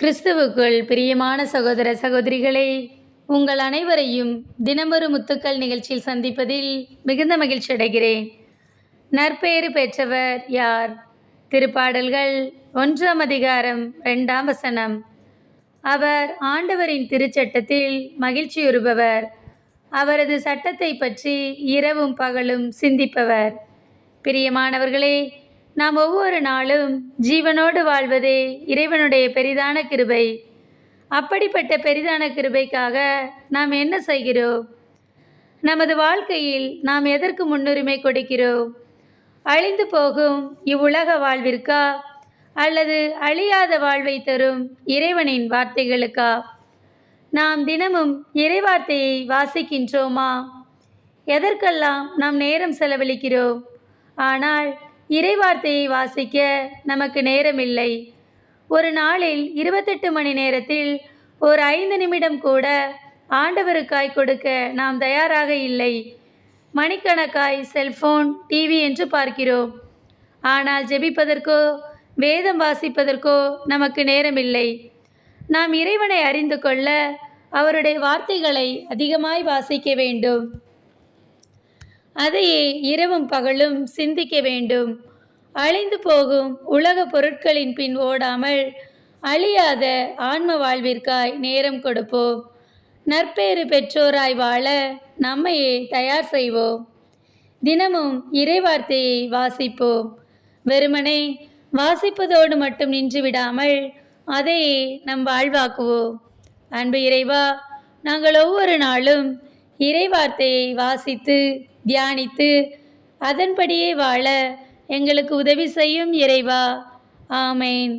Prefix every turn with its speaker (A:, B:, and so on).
A: கிறிஸ்துவுக்குள் பிரியமான சகோதர சகோதரிகளே உங்கள் அனைவரையும் தினமொரு முத்துக்கள் நிகழ்ச்சியில் சந்திப்பதில் மிகுந்த மகிழ்ச்சி அடைகிறேன். நற்பெயரு பெற்றவர் யார்? திருப்பாடல்கள் ஒன்றாம் அதிகாரம் ரெண்டாம் வசனம். அவர் ஆண்டவரின் திருச்சட்டத்தில் மகிழ்ச்சியுறுபவர். அவரது சட்டத்தை பற்றி இரவும் பகலும் சிந்திப்பவர். பிரியமானவர்களே நாம் ஒவ்வொரு நாளும் ஜீவனோடு வாழ்வதே இறைவனுடைய பெரிதான கிருபை. அப்படிப்பட்ட பெரிதான கிருபைக்காக நாம் என்ன செய்கிறோம்? நமது வாழ்க்கையில் நாம் எதற்கு முன்னுரிமை கொடுக்கிறோம்? அழிந்து போகும் இவ்வுலக வாழ்விற்கா? அல்லது அழியாத வாழ்வை தரும் இறைவனின் வார்த்தைகளுக்கா? நாம் தினமும் இறைவார்த்தையை வாசிக்கின்றோமா? எதற்கெல்லாம் நாம் நேரம் செலவழிக்கிறோம்? ஆனால் இறைவார்த்தையை வாசிக்க நமக்கு நேரமில்லை. ஒரு நாளில் இருபத்தெட்டு மணி நேரத்தில் ஒரு ஐந்து நிமிடம் கூட ஆண்டவருக்காய் கொடுக்க நாம் தயாராக இல்லை. மணிக்கணக்காய் செல்போன் டிவி என்று பார்க்கிறோம். ஆனால் ஜெபிப்பதற்கோ வேதம் வாசிப்பதற்கோ நமக்கு நேரமில்லை. நாம் இறைவனை அறிந்து கொள்ள அவருடைய வார்த்தைகளை அதிகமாய் வாசிக்க வேண்டும். அதையே இரவும் பகலும் சிந்திக்க வேண்டும். அழிந்து போகும் உலக பொருட்களின் பின் ஓடாமல் அழியாத ஆன்ம வாழ்விற்காய் நேரம் கொடுப்போம். நற்பேறு பெற்றோராய் வாழ நம்மையே தயார் செய்வோம். தினமும் இறைவார்த்தையை வாசிப்போம். வெறுமனே வாசிப்பதோடு மட்டும் நின்று விடாமல் அதையே நம் வாழ்வாக்குவோம். அன்பு இறைவா நாங்கள் ஒவ்வொரு நாளும் இறைவார்த்தையை வாசித்து தியானித்து அதன்படியே வாழ எங்களுக்கு உதவி செய்யும் இறைவா. ஆமேன்.